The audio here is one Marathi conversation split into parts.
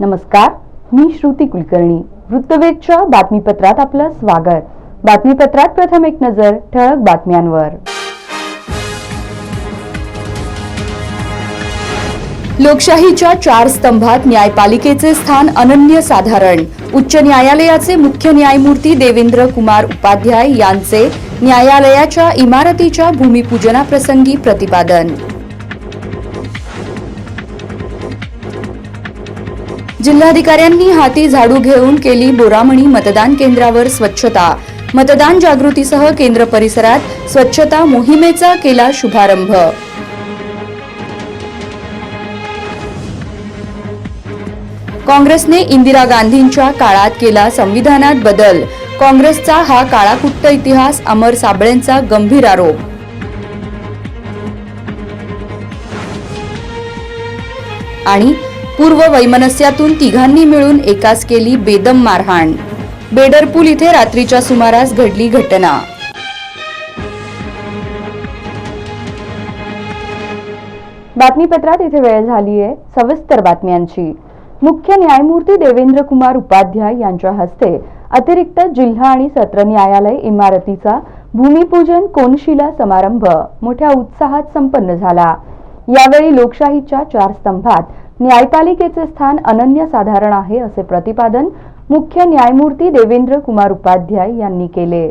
नमस्कार मी श्रुती कुलकर्णी. वृत्तवेधच्या बातमीपत्रात आपलं स्वागत. बातमीपत्रात प्रथम एक नजर ठळक बातम्यांवर. लोकशाहीच्या चार स्तंभात न्यायपालिकेचे स्थान अनन्यसाधारण उच्च न्यायालयाचे मुख्य न्यायमूर्ती देवेंद्र कुमार उपाध्याय यांचे न्यायालयाच्या इमारतीच्या भूमिपूजनाप्रसंगी प्रतिपादन. जिल्हाधिकाऱ्यांनी हाती झाडू घेऊन केली बोरामणी मतदान केंद्रावर स्वच्छता. मतदान जागृतीसह केंद्र परिसरात स्वच्छता मोहिमेचा केला शुभारंभ. काँग्रेसने इंदिरा गांधींच्या काळात केला संविधानात बदल. काँग्रेसचा हा काळाकुट्ट इतिहास अमर साबळेंचा गंभीर आरोप. आणि पूर्व वैमनस्यातून तिघांनी मिळून एकाच केली बेदम मारहाण. बेडरपूल इथे रात्रीच्या सुमारास घडली घटना. बातमीपत्रात इथे वेळ झाली आहे सविस्तर बातम्यांची. मुख्य न्यायमूर्ती देवेंद्र कुमार उपाध्याय यांच्या हस्ते अतिरिक्त जिल्हा आणि सत्र न्यायालय इमारतीचा भूमिपूजन कोनशिला समारंभ मोठ्या उत्साहात संपन्न झाला. यावेळी लोकशाहीच्या चार स्तंभात न्यायपालिकेचे स्थान अनन्यसाधारण आहे असे प्रतिपादन मुख्य न्यायमूर्ती देवेंद्र कुमार उपाध्याय यांनी केले.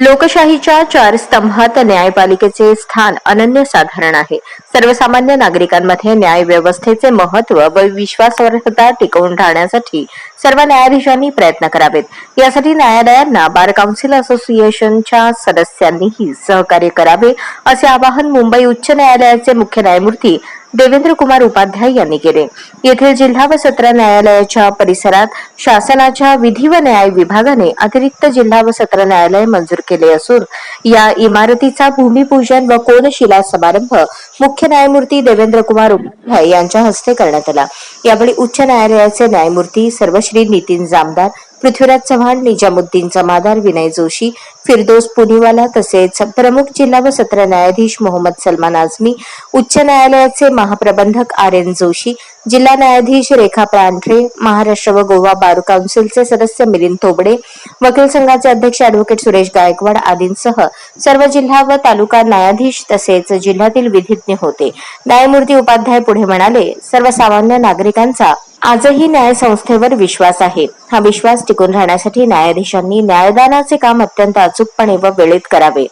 लोकशाहीच्या चार स्तंभात न्यायपालिकेचे स्थान अनन्यसाधारण आहे. सर्वसामान्य नागरिकांमध्ये न्याय व्यवस्थेचे महत्त्व व विश्वासार्हता टिकवून राहण्यासाठी सर्व न्यायाधीशांनी प्रयत्न करावेत. यासाठी न्यायालयांना बार काउन्सिल असोसिएशनच्या सदस्यांनीही सहकार्य करावे असे आवाहन मुंबई उच्च न्यायालयाचे मुख्य न्यायमूर्ती देवेंद्र कुमार उपाध्याय यांनी केले. येथील जिल्हा व सत्र न्यायालयाच्या परिसरात शासनाच्या विधी व न्याय विभागाने अतिरिक्त जिल्हा व सत्र न्यायालय मंजूर केले असून या इमारतीचा भूमिपूजन व कोनशिला समारंभ मुख्य न्यायमूर्ती देवेंद्र कुमार उपाध्याय यांच्या हस्ते करण्यात आला. यावेळी उच्च न्यायालयाचे न्यायमूर्ती सर्वश्री नितीन जामदार पृथ्वीराज चव्हाण निजामुद्दीन जमादार विनय जोशी फिरदोस पुनीवाला तसेच प्रमुख जिल्हा व सत्र न्यायाधीश मोहम्मद सलमान आझमी उच्च न्यायालयाचे महाप्रबंधक आर एन जोशी जिल्हा न्यायाधीश रेखा प्रांठरे महाराष्ट्र व गोवा बार काउन्सिलचे सदस्य मिलिंद तोबडे वकील संघाचे अध्यक्ष अॅडव्होकेट सुरेश गायकवाड आदींसह सर्व जिल्हा व तालुका न्यायाधीश तसेच जिल्ह्यातील विधिज्ञ होते. न्यायमूर्ती उपाध्याय पुढे म्हणाले सर्वसामान्य नागरिकांचा आजही न्याय संस्थेवर विश्वास आहे. हा विश्वास टिकून राहण्यासाठी न्यायाधीशांनी न्यायदानाचे काम अत्यंत अचूकपणे व वेळेत करावे.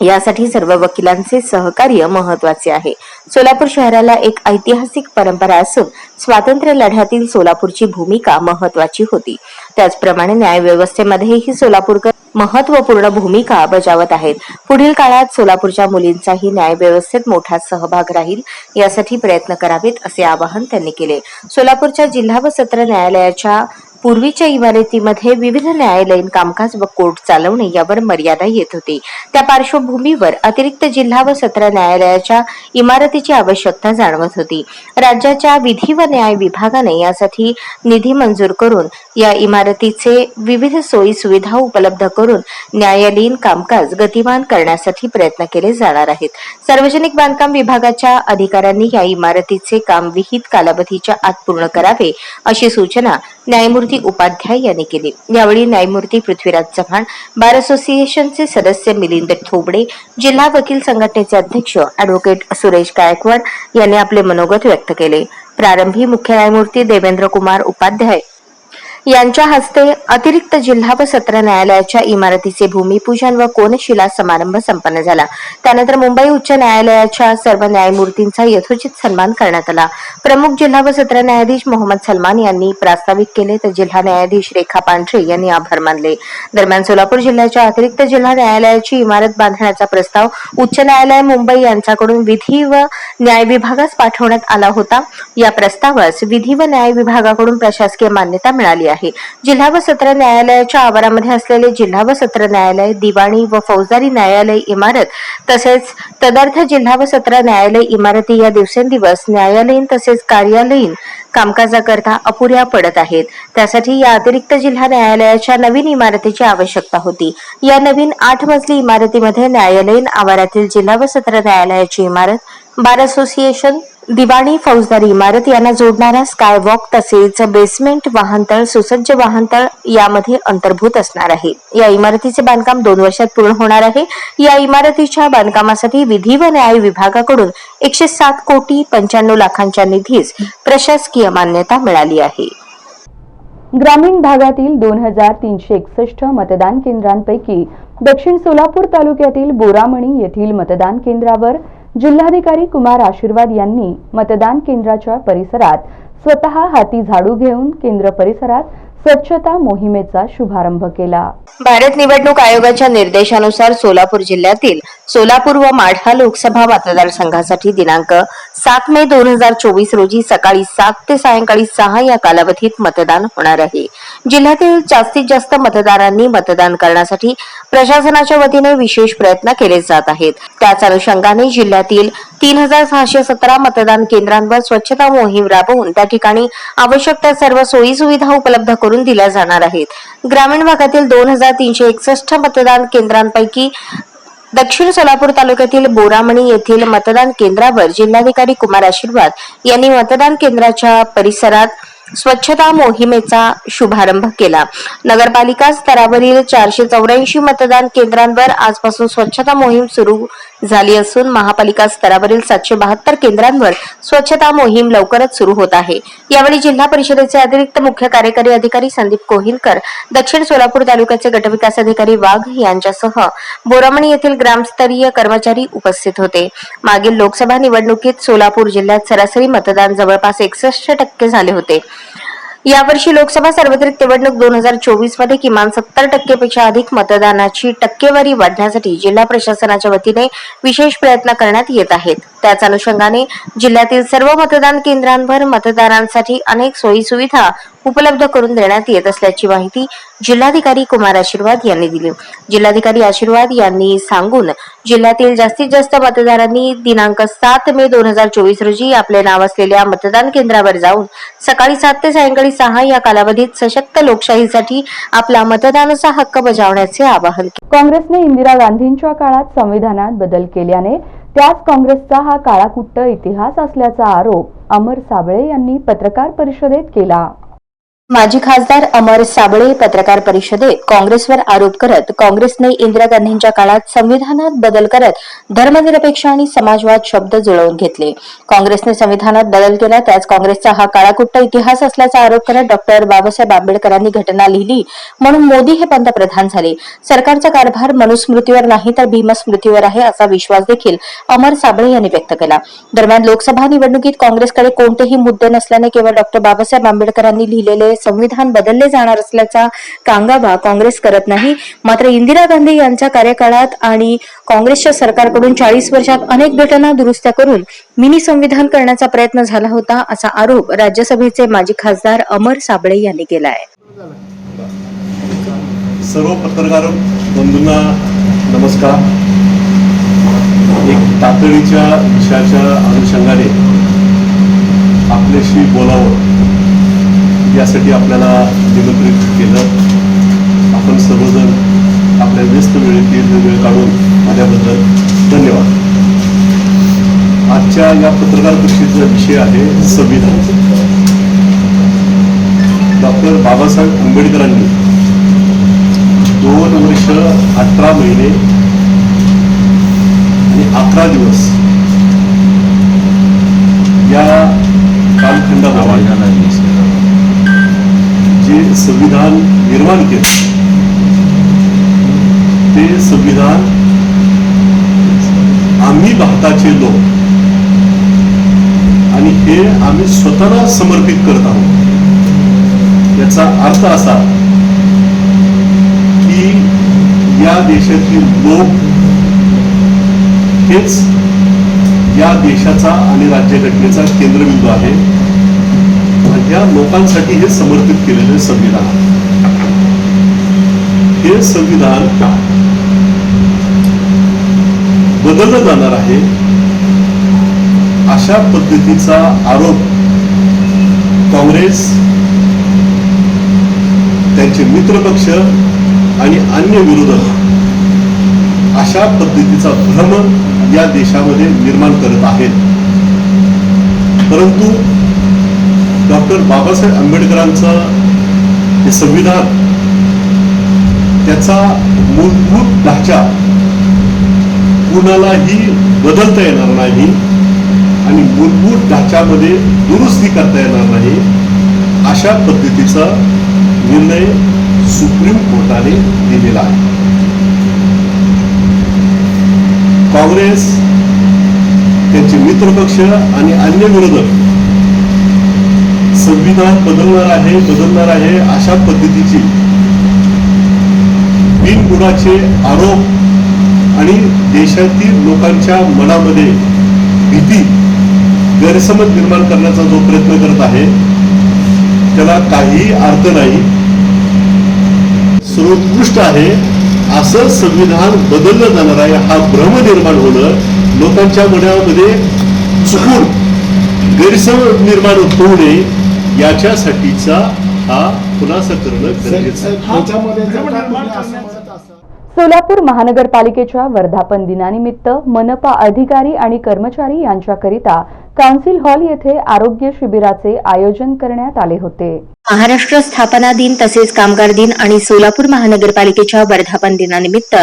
यासाठी सर्व वकिलांचे सहकार्य महत्त्वाचे आहे. सोलापूर शहराला एक ऐतिहासिक परंपरा असून स्वातंत्र्य लढ्यातील सोलापूरची भूमिका महत्वाची होती. त्याचप्रमाणे न्यायव्यवस्थेमध्येही सोलापूरकर महत्त्वपूर्ण भूमिका बजावत आहेत. पुढील काळात सोलापूरच्या मुलींचाही न्याय व्यवस्थेत मोठा सहभाग राहील यासाठी प्रयत्न करावेत असे आवाहन त्यांनी केले. सोलापूरच्या जिल्हा व सत्र न्यायालयाच्या पूर्वीच्या इमारतीमध्ये विविध न्यायालयीन कामकाज व कोर्ट चालवणे यावर मर्यादा येत होती. त्या पार्श्वभूमीवर अतिरिक्त जिल्हा व सत्र न्यायालयाच्या इमारतीची आवश्यकता जाणवत होती. राज्याच्या विधी व न्याय विभागाने यासाठी निधी मंजूर करून या इमारतीचे विविध सोयी सुविधा उपलब्ध करून न्यायालयीन कामकाज गतिमान करण्यासाठी प्रयत्न केले जाणार आहेत. सार्वजनिक बांधकाम विभागाच्या अधिकाऱ्यांनी या इमारतीचे काम विहित कालावधीच्या आत पूर्ण करावे अशी सूचना न्यायमूर्ती उपाध्याय यांनी केली. यावेळी न्यायमूर्ती पृथ्वीराज चव्हाण बार असोसिएशनचे सदस्य मिलिंद थोबडे जिल्हा वकील संघटनेचे अध्यक्ष अॅडव्होकेट सुरेश गायकवाड यांनी आपले मनोगत व्यक्त केले. प्रारंभी मुख्य न्यायमूर्ती देवेंद्र कुमार उपाध्याय यांच्या हस्ते अतिरिक्त जिल्हा व सत्र न्यायालयाच्या इमारतीचे भूमिपूजन व कोनशिला समारंभ संपन्न झाला. त्यानंतर मुंबई उच्च न्यायालयाच्या सर्व न्यायमूर्तींचा यथोचित सन्मान करण्यात आला. प्रमुख जिल्हा व सत्र न्यायाधीश मोहम्मद सलमान यांनी प्रास्ताविक केले तर जिल्हा न्यायाधीश रेखा पांढरे यांनी आभार मानले. दरम्यान सोलापूर जिल्ह्याच्या अतिरिक्त जिल्हा न्यायालयाची इमारत बांधण्याचा प्रस्ताव उच्च न्यायालय मुंबई यांच्याकडून विधी व न्याय विभागास पाठवण्यात आला होता. या प्रस्तावास विधी व न्याय विभागाकडून प्रशासकीय मान्यता मिळाली आहे. जिल्हा व सत्र न्यायालयाच्या आवारामध्ये असलेले जिल्हा व सत्र न्यायालय दिवाणी व फौजदारी न्यायालय इमारत तसेच तदर्थ जिल्हा व सत्र न्यायालय इमारती या दिवसेंदिवस न्यायालयीन तसेच कार्यालयीन कामकाजाकरता अपुऱ्या पडत आहेत. त्यासाठी या अतिरिक्त जिल्हा न्यायालयाच्या नवीन इमारतीची आवश्यकता होती. या नवीन आठ मजली इमारतीमध्ये न्यायालयीन आवारातील जिल्हा व सत्र न्यायालयाची इमारत बार असोसिएशन दिवाणी फौजदारी इमारत यांना जोडणारा स्कायवॉक तसेच बेसमेंट वाहनतळ सुसज्ज वाहनतळ यामध्ये अंतर्भूत असणार आहे. या इमारतीचे बांधकाम दोन वर्षात पूर्ण होणार आहे. या इमारतीच्या बांधकामासाठी विधी व न्याय विभागाकडून एकशे सात कोटी पंच्याण्णव लाखांच्या निधीस प्रशासकीय मान्यता मिळाली आहे. ग्रामीण भागातील दोन हजार तीनशे एकसष्ट मतदान केंद्रांपैकी दक्षिण सोलापूर तालुक्यातील बोरामणी येथील मतदान केंद्रावर जिल्हाधिकारी कुमार आशीर्वाद यांनी मतदान केंद्राच्या परिसरात स्वतः हाती झाडू घेऊन केंद्र परिसरात स्वच्छता मोहिमेचा शुभारंभ केला. भारत निवडणूक आयोगाच्या निर्देशानुसार सोलापूर जिल्ह्यातील सोलापूर व माढा लोकसभा मतदारसंघासाठी दिनांक सात मे दोन हजार चोवीस रोजी सकाळी सात ते सायंकाळी सहा या कालावधीत मतदान होणार आहे. जिल्ह्यातील जास्तीत जास्त मतदारांनी मतदान करण्यासाठी प्रशासनाच्या वतीने विशेष प्रयत्न केले जात आहेत. त्याच अनुषंगाने जिल्ह्यातील तीन हजार सहाशे सतरा मतदान केंद्रांवर स्वच्छता मोहीम राबवून त्या ठिकाणी आवश्यक त्या सर्व सोयी सुविधा उपलब्ध करून दिल्या जाणार आहेत. ग्रामीण भागातील दोन हजार तीनशे एकसष्ट मतदान केंद्रांपैकी दक्षिण सोलापूर तालुक्यातील बोरामणी येथील मतदान केंद्रावर जिल्हाधिकारी कुमार आशीर्वाद यांनी मतदान केंद्राच्या परिसरात स्वच्छता मोहिमेचा शुभारंभ केला. नगरपालिका स्तरावरील चारशे चौऱ्याऐंशी मतदान केंद्रांवर आजपासून स्वच्छता मोहीम सुरू झाली असून महापालिका स्तरावरील सातशे बहात्तर केंद्रांवर स्वच्छता मोहीम लवकरच सुरू होत आहे. यावेळी जिल्हा परिषदेचे अतिरिक्त मुख्य कार्यकारी अधिकारी संदीप कोहिलकर दक्षिण सोलापूर तालुक्याचे गटविकास अधिकारी वाघ यांच्यासह बोरामणी येथील ग्रामस्तरीय कर्मचारी उपस्थित होते. मागील लोकसभा निवडणुकीत सोलापूर जिल्ह्यात सरासरी मतदान जवळपास एकसष्ट टक्के झाले होते. यावर्षी लोकसभा सार्वत्रिक निवडणूक दोन हजार चोवीसमध्ये किमान सत्तर टक्केपेक्षा अधिक मतदानाची टक्केवारी वाढण्यासाठी जिल्हा प्रशासनाच्या वतीने विशेष प्रयत्न करण्यात येत आहेत. त्याच अनुषंगाने जिल्ह्यातील सर्व मतदान केंद्रांवर मतदारांसाठी अनेक सोयी सुविधा उपलब्ध करून देण्यात येत असल्याची माहिती जिल्हाधिकारी कुमार आशीर्वाद यांनी दिली. जिल्हाधिकारी आशीर्वाद यांनी सांगून जिल्ह्यातील जास्तीत जास्त मतदारांनी दिनांक सात मे दोन हजार चोवीस रोजी आपले नाव असलेल्या मतदान केंद्रावर जाऊन सकाळी सात ते सायंकाळी सहा या कालावधीत सशक्त लोकशाहीसाठी आपला मतदानाचा हक्क बजावण्याचे आवाहन केले. काँग्रेसने इंदिरा गांधींच्या काळात संविधानात बदल केल्याने त्याच काँग्रेसचा हा काळाकुट्ट इतिहास असल्याचा आरोप अमर साबळे यांनी पत्रकार परिषदेत केला. माजी खासदार अमर साबळे पत्रकार परिषदेत काँग्रेसवर आरोप करत काँग्रेसने इंदिरा गांधींच्या काळात संविधानात बदल करत धर्मनिरपेक्ष आणि समाजवाद शब्द जुळवून घेतले. काँग्रेसने संविधानात बदल केला त्याच काँग्रेसचा हा काळाकुट्ट इतिहास असल्याचा आरोप करत डॉक्टर बाबासाहेब आंबेडकरांनी घटना लिहिली म्हणून मोदी हे पंतप्रधान झाले. सरकारचा कारभार मनुस्मृतीवर नाही तर भीमस्मृतीवर आहे असा विश्वास देखील अमर साबळे यांनी व्यक्त केला. दरम्यान लोकसभा निवडणुकीत काँग्रेसकडे कोणतेही मुद्दे नसल्याने केवळ डॉक्टर बाबासाहेब आंबेडकरांनी लिहिलेले संविधान बदलले जाणार असल्याचा कांगावा काँग्रेस करत नाही. मात्र इंदिरा गांधी यांच्या कार्यकाळात आणि काँग्रेसच्या सरकारकडून चाळीस वर्षात अनेक घटना दुरुस्त्या करून मिनी संविधान करण्याचा प्रयत्न झाला होता असा आरोप राज्यसभेचे माजी खासदार अमर साबळे यांनी केला आहे सर्व पत्रकार बंधूंना नमस्कार. एक तातडीच्या विषयाच्या अनुषंगाने आपल्याशी बोलावं. यासाठी आपल्याला निमंत्रित केलं. आपण सर्वजण आपल्या व्यस्त वेळेतील वेळ काढून आल्याबद्दल धन्यवाद. आजच्या या पत्रकार परिषदेचा विषय आहे संविधान. डॉक्टर बाबासाहेब आंबेडकरांनी दोन वर्ष अठरा महिने आणि अकरा दिवस या कालखंडामध्ये जे संविधान निर्माण केलं. ते संविधान आम्ही भारताचे लोक. आणि हे आम्ही स्वतःला समर्पित करत आहोत. याचा अर्थ असा की या देशातील लोक हेच या देशाचा आणि राज्यघटनेचा केंद्रबिंदू आहे. या लोकांसाठी हे समर्पित केलेले संविधान. हे संविधान बदललं जाणार आहे अशा पद्धतीचा आरोप काँग्रेस त्यांचे मित्रपक्ष आणि अन्य विरोधक अशा पद्धतीचा भ्रम या देशामध्ये निर्माण करत आहेत. परंतु डॉक्टर बाबासाहेब आंबेडकरांचं हे संविधान त्याचा मूलभूत ढाचा कुणालाही बदलता येणार नाही आणि मूलभूत ढाच्यामध्ये दुरुस्ती करता येणार नाही अशा पद्धतीचा निर्णय सुप्रीम कोर्टाने दिलेला आहे. काँग्रेस त्यांचे मित्रपक्ष आणि अन्य विरोधक संविधान बदलणार आहे बदलणार आहे अशा पद्धतीची. बिनबुडाचे आरोप आणि देशातील लोकांच्या मनामध्ये भीती गैरसमज निर्माण करण्याचा जो प्रयत्न करत आहे त्याला काहीही अर्थ नाही. सर्वोत्कृष्ट आहे असं संविधान बदललं जाणार आहे हा भ्रम निर्माण होणं लोकांच्या मनामध्ये चुकून गैरसमज निर्माण होऊ नये याच्यासाठीचा हा खुलासा करणं गरजेचं असाल सोलापूर महानगरपालिकेच्या वर्धापन दिनानिमित्त मनपा अधिकारी आणि कर्मचारी यांच्याकरिता काउन्सिल हॉल येथे आरोग्य शिबिराचे आयोजन करण्यात आले होते. महाराष्ट्र स्थापना दिन तसेच कामगार दिन आणि सोलापूर महानगरपालिकेच्या वर्धापन दिनानिमित्त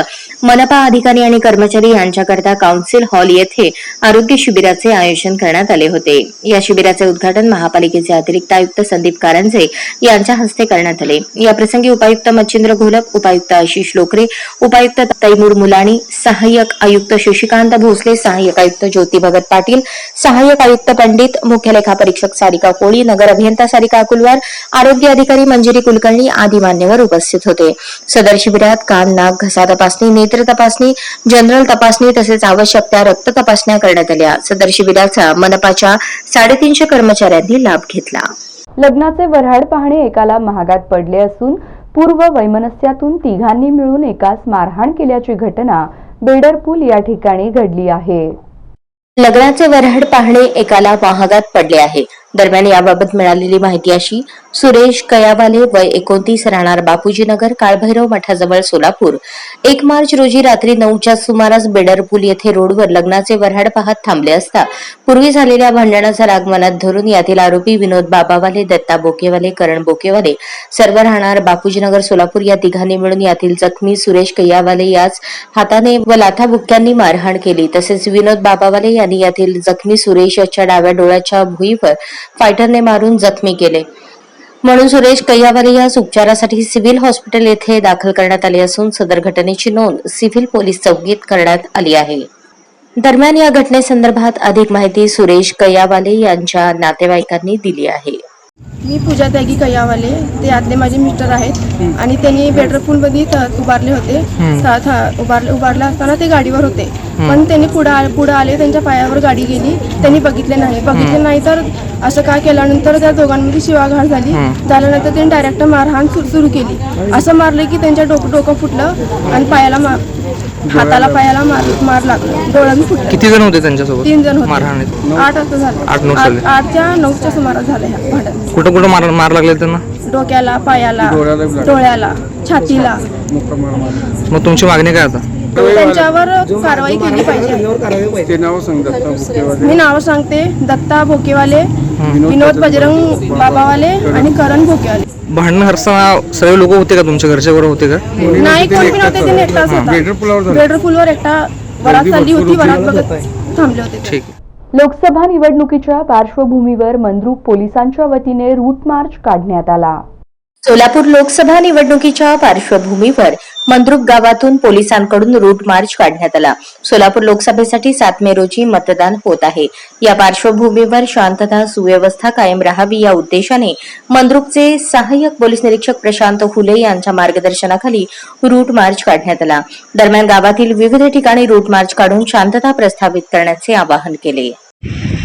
मनपा अधिकारी आणि कर्मचारी यांच्याकरता काउन्सिल हॉल येथे आरोग्य शिबिराचे आयोजन करण्यात आले होते. या शिबिराचे उद्घाटन महापालिकेचे अतिरिक्त आयुक्त संदीप कारंजे यांच्या हस्ते करण्यात आले. या प्रसंगी उपायुक्त मच्छिंद्र घोलप उपायुक्त आशिष लोकरे उपायुक्त तैमूर मुलाणी सहाय्यक आयुक्त शशिकांत भोसले सहाय्यक आयुक्त ज्योती भगत पाटील सहाय्यक आयुक्त पंडित मुख्य लेखापरीक्षक सारिका कोळी नगर अभियंता सारिका कुलवार आरोग्य अधिकारी मंजिरी कुलकर्णी आदी मान्यवर उपस्थित होते. सदर शिबिरात कान नाक घसा तपासणी नेत्र तपासणी जनरल तपासणी तसेच आवश्यक त्या रक्त तपासण्या करण्यात आल्या. सदर शिबिराचा मनपाच्या साडेतीनशे कर्मचाऱ्यांनी लाभ घेतला. लग्नाचे वऱ्हाड पाहणे एकाला महागात पडले असून पूर्व वैमनस्यातून तिघांनी मिळून एकास मारहाण केल्याची घटना बेडरपूल या ठिकाणी घडली आहे. लग्नाचे वऱ्हाड पाहणे एकाला महागात पडले आहे. दरम्यान याबाबत मिळालेली माहिती अशी सुरेश कयावाले वय एकोणतीस राहणार बापूजीनगर काळभैरव मठाजवळ सोलापूर. एक मार्च रोजी रात्री नऊच्या सुमारास बेडरपूल येथे रोडवर लग्नाचे वऱ्हाड पाहत थांबले असता पूर्वी झालेल्या भांडणाचा राग मनात धरून यातील आरोपी विनोद बाबावाले दत्ता बोकेवाले करण बोकेवाले सर्व राहणार बापूजीनगर सोलापूर या तिघांनी मिळून यातील जखमी सुरेश कय्यावाले याच हाताने व लाथा बुक्क्यांनी मारहाण केली. तसेच विनोद बाबावाले यांनी यातील जखमी सुरेश याच्या डाव्या डोळ्याच्या भुईवर फायटरने मारून जखमी केले. म्हणून सुरेश कय्यावाले यास उपचारासाठी सिव्हिल हॉस्पिटल येथे दाखल करण्यात आले असून सदर घटनेची नोंद सिव्हिल पोलीस चौकीत करण्यात आली आहे. दरम्यान या घटनेसंदर्भात अधिक माहिती सुरेश कैयावाले यांच्या नातेवाईकांनी दिली आहे. मी पूजा त्यागी कयावाले. ते आतले माझे मिस्टर आहेत. आणि त्यांनी बेडरपूलमध्ये त- उभारले होते. उभारले उभारला असताना ते गाडीवर होते. पण त्यांनी पुढे पुढे आले त्यांच्या पायावर गाडी गेली. त्यांनी बघितले नाही. बघितले नाही तर असं काय केल्यानंतर त्या दोघांमध्ये शिवाघाट झाली. झाल्यानंतर त्यांनी डायरेक्ट मारहाण सुरू केली. असं मारलं की त्यांच्या डोकं डोकं फुटलं आणि पायाला हाताला पायाला मार मार लागलं. डोळ्याने फुटलं. किती जण होते त्यांच्यासोबत? तीन जण होते. आठ वाजता झालं. आठच्या नऊच्या सुमारास झालं ह्या भांडण कुठं कुठं मार मार लागले त्यांना? डोक्याला पायाला डोळ्याला छातीला. मग तुमची मागणी काय आता? त्यांच्यावर कारवाई केली पाहिजे. ते नाव सांग दत्ता बुकेवाले मी नाव सांगते दत्ता भोकेवाले विनोद बजरंग बाबावाले आणि करण भोकेवाले. भांडणं हरताना सगळे लोक होते का तुमच्या घरच्या बरोबर होते का? नाही कोण पण होते ते एकटाच होता बेडर पुलावर झालं. बेडर पुलवर एकटा वरात चालली होती वरात बघत थांबले होते ते. ठीक. लोकसभा निवडणुकीच्या पार्श्वभूमीवर मंद्रुक पोलिसांच्या वतीने रूट मार्च काढण्यात आला. सोलापूर लोकसभा निवडणुकीच्या पार्श्वभूमीवर मंद्रुक गावातून पोलिसांकडून रूट मार्च काढण्यात आला. सोलापूर लोकसभेसाठी सात मे रोजी मतदान होत आहे. या पार्श्वभूमीवर शांतता सुव्यवस्था कायम राहावी या उद्देशाने मंद्रुकचे सहाय्यक पोलीस निरीक्षक प्रशांत हुले यांच्या मार्गदर्शनाखाली रूट मार्च काढण्यात आला. दरम्यान गावातील विविध ठिकाणी रूट मार्च काढून शांतता प्रस्थापित करण्याचे आवाहन केले. you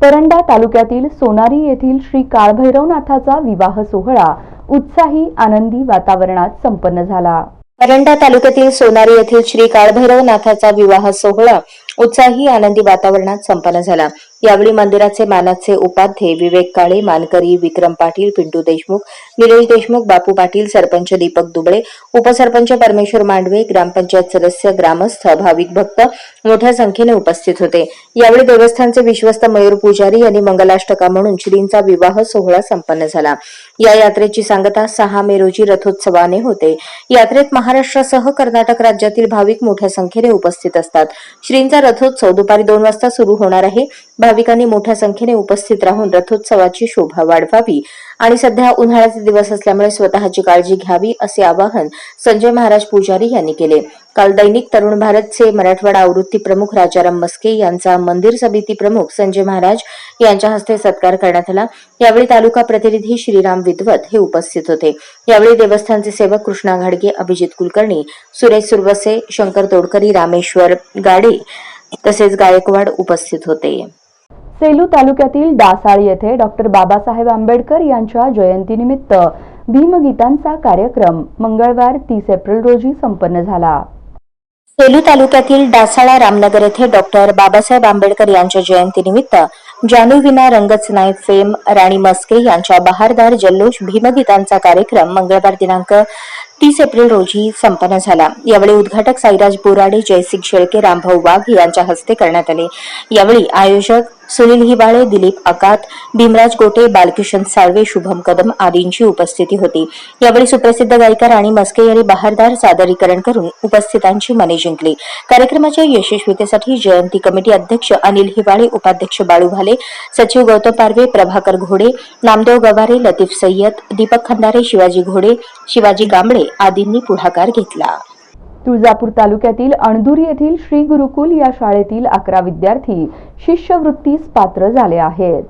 परंडा तालुक्यातील सोनारी येथील श्री काळभैरवनाथाचा विवाह सोहळा उत्साही आनंदी वातावरणात संपन्न झाला. परंडा तालुक्यातील सोनारी येथील श्री काळभैरवनाथाचा विवाह सोहळा उत्साही आनंदी वातावरणात संपन्न झाला. यावेळी मंदिराचे मानाचे उपाध्ये विवेक काळे मानकरी विक्रम पाटील पिंटू देशमुख निलेश देशमुख बापू पाटील सरपंच दीपक दुबळे उपसरपंच परमेश्वर मांडवे ग्रामपंचायत सदस्य ग्रामस्थ भाविक भक्त मोठ्या संख्येने उपस्थित होते. यावेळी देवस्थानचे विश्वस्त मयूर पुजारी यांनी मंगलाष्टका म्हणून श्रींचा विवाह सोहळा संपन्न झाला. या यात्रेची सांगता सहा मे रोजी रथोत्सवाने होते. यात्रेत महाराष्ट्रासह कर्नाटक राज्यातील भाविक मोठ्या संख्येने उपस्थित असतात. श्रींचा रथोत्सव दुपारी दोन वाजता सुरू होणार आहे. भाविकांनी मोठ्या संख्येने उपस्थित राहून रथोत्सवाची शोभा वाढवावी आणि सध्या उन्हाळ्याचे दिवस असल्यामुळे स्वतःची काळजी घ्यावी असे आवाहन संजय महाराज पुजारी यांनी केले. काल दैनिक तरुण भारतचे मराठवाडा आवृत्ती प्रमुख राजाराम मस्के यांचा मंदिर समिती प्रमुख संजय महाराज यांच्या हस्ते सत्कार करण्यात आला. यावेळी तालुका प्रतिनिधी श्रीराम विद्वत हे उपस्थित होते. यावेळी देवस्थानचे सेवक कृष्णा घाडगे अभिजित कुलकर्णी सुरेश सुरवसे शंकर तोडकरी रामेश्वर गाडे तसेच गायकवाड उपस्थित होते. सेलू तालुक्यातील दासाळ येथे डॉक्टर बाबासाहेब आंबेडकर यांच्या जयंतीनिमित्त भीमगीतांचा कार्यक्रम मंगळवार तीस एप्रिल रोजी संपन्न झाला. सेलू तालुक्यातील डासाळा रामनगर येथे डॉक्टर बाबासाहेब आंबेडकर यांच्या जयंतीनिमित्त जाणूविना रंगच नाही फेम राणी मस्के यांच्या बहारदार जल्लोष भीमगीतांचा कार्यक्रम मंगळवार दिनांक तीस एप्रिल रोजी संपन्न झाला. यावेळी उद्घाटक साईराज बोराडे जयसिंग शेळके रामभाऊ वाघ यांच्या हस्ते करण्यात आले. यावेळी आयोजक सुनील हिवाळे दिलीप अकात भीमराज गोटे बालकिशन साळवे शुभम कदम आदींची उपस्थिती होती. यावेळी सुप्रसिद्ध गायिका राणी मस्के यांनी बहारदार सादरीकरण करून उपस्थितांची मने जिंकली. कार्यक्रमाच्या यशस्वीतेसाठी जयंती कमिटी अध्यक्ष अनिल हिवाळे उपाध्यक्ष बाळू भाले सचिव गौतम पारवे प्रभाकर घोडे नामदेव गवारे लतीफ सय्यद दीपक खंदारे शिवाजी घोडे शिवाजी गांबळे आदींनी पुढाकार घेतला. तुळजापूर तालुक्यातील अणदूर येथील श्री गुरुकुल या शाळेतील अकरा विद्यार्थी शिष्यवृत्तीस पात्र झाले आहेत.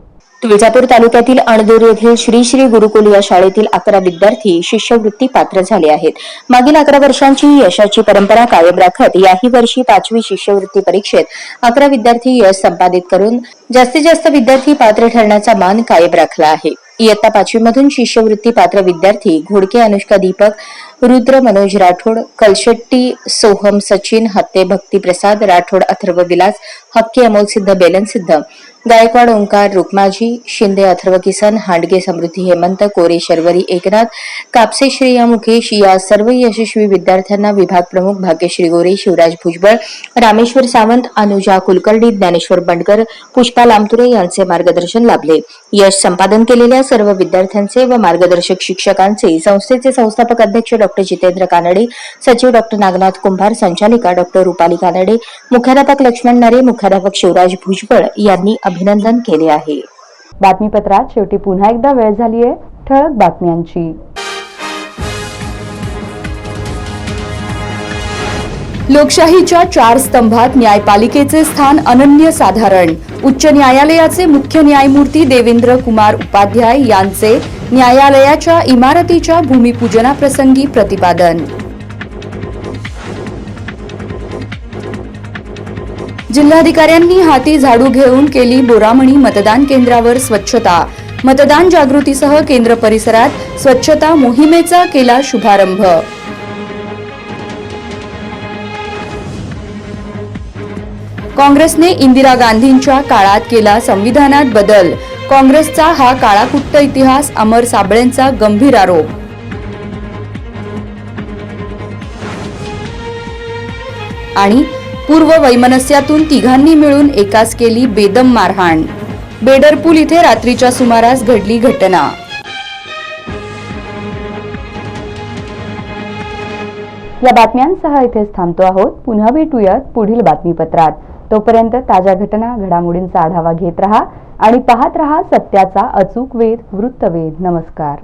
तुळजापूर तालुक्यातील अणदूर येथील श्री श्री गुरुकुल या शाळेतील अकरा विद्यार्थी शिष्यवृत्ती पात्र झाले आहेत. मागील अकरा वर्षांची यशाची परंपरा कायम राखत याही वर्षी पाचवी शिष्यवृत्ती परीक्षेत अकरा विद्यार्थी यश संपादित करून जास्तीत जास्त विद्यार्थी पात्र ठरण्याचा मान कायम राखला आहे. इयत्ता पाचवीमधून शिष्यवृत्ती पात्र विद्यार्थी घोडके अनुष्का दीपक रुद्र मनोज राठोड कलशेट्टी सोहम सचिन हत्ते भक्ती प्रसाद राठोड अथर्व विलास हक्के अमोल सिद्ध बेलन सिद्ध गायकवाड ओंकार रुक्माजी शिंदे अथर्व किसन हांडगे समृद्धी हेमंत कोरे शर्वरी एकनाथ कापसे श्रेया मुकेश या सर्व यशस्वी विद्यार्थ्यांना विभाग प्रमुख भाग्यश्री गोरे शिवराज भुजबळ रामेश्वर सावंत अनुजा कुलकर्णी ज्ञानेश्वर बंडकर पुष्पा लामतुरे यांचे मार्गदर्शन लाभले. यश संपादन केलेल्या सर्व विद्यार्थ्यांचे व मार्गदर्शक शिक्षकांचे संस्थेचे संस्थापक अध्यक्ष डॉक्टर जितेंद्र कानडे सचिव डॉक्टर नागनाथ कुंभार संचालिका डॉक्टर रुपाली कानडे मुख्याध्यापक लक्ष्मण नरे मुख्याध्यापक शिवराज भुजबळ यांनी अभिनंदन केले आहे. बातमीपत्रात शेवटी पुन्हा एकदा वेळ झाली आहे ठळक बातम्यांची. लोकशाहीच्या चार स्तंभात न्यायपालिकेचे स्थान अनन्यसाधारण उच्च न्यायालयाचे मुख्य न्यायमूर्ती देवेंद्र कुमार उपाध्याय यांचे न्यायालयाच्या इमारतीच्या भूमिपूजनाप्रसंगी प्रतिपादन. जिल्हाधिकाऱ्यांनी हाती झाडू घेऊन केली बोरामणी मतदान केंद्रावर स्वच्छता. मतदान जागृतीसह केंद्र परिसरात स्वच्छता मोहिमेचा केला शुभारंभ. काँग्रेसने इंदिरा गांधींच्या काळात केला संविधानात बदल. काँग्रेसचा हा काळाकुट्ट इतिहास अमर साबळेंचा गंभीर आरोप. आणि पूर्व वैमनस्यातून तिघांनी मिळून एकाच केली बेदम मारहाण. बेडरपूल इथे रात्रीच्या सुमारास घडली घटना. या बातम्यांसह इथेच थांबतो आहोत. पुन्हा भेटूयात पुढील बातमीपत्रात. तोपर्यंत ताज्या घटना घडामोडींचा आढावा घेत रहा. आणि पाहत रहा सत्याचा अचूक वेध वृत्तवेध. नमस्कार.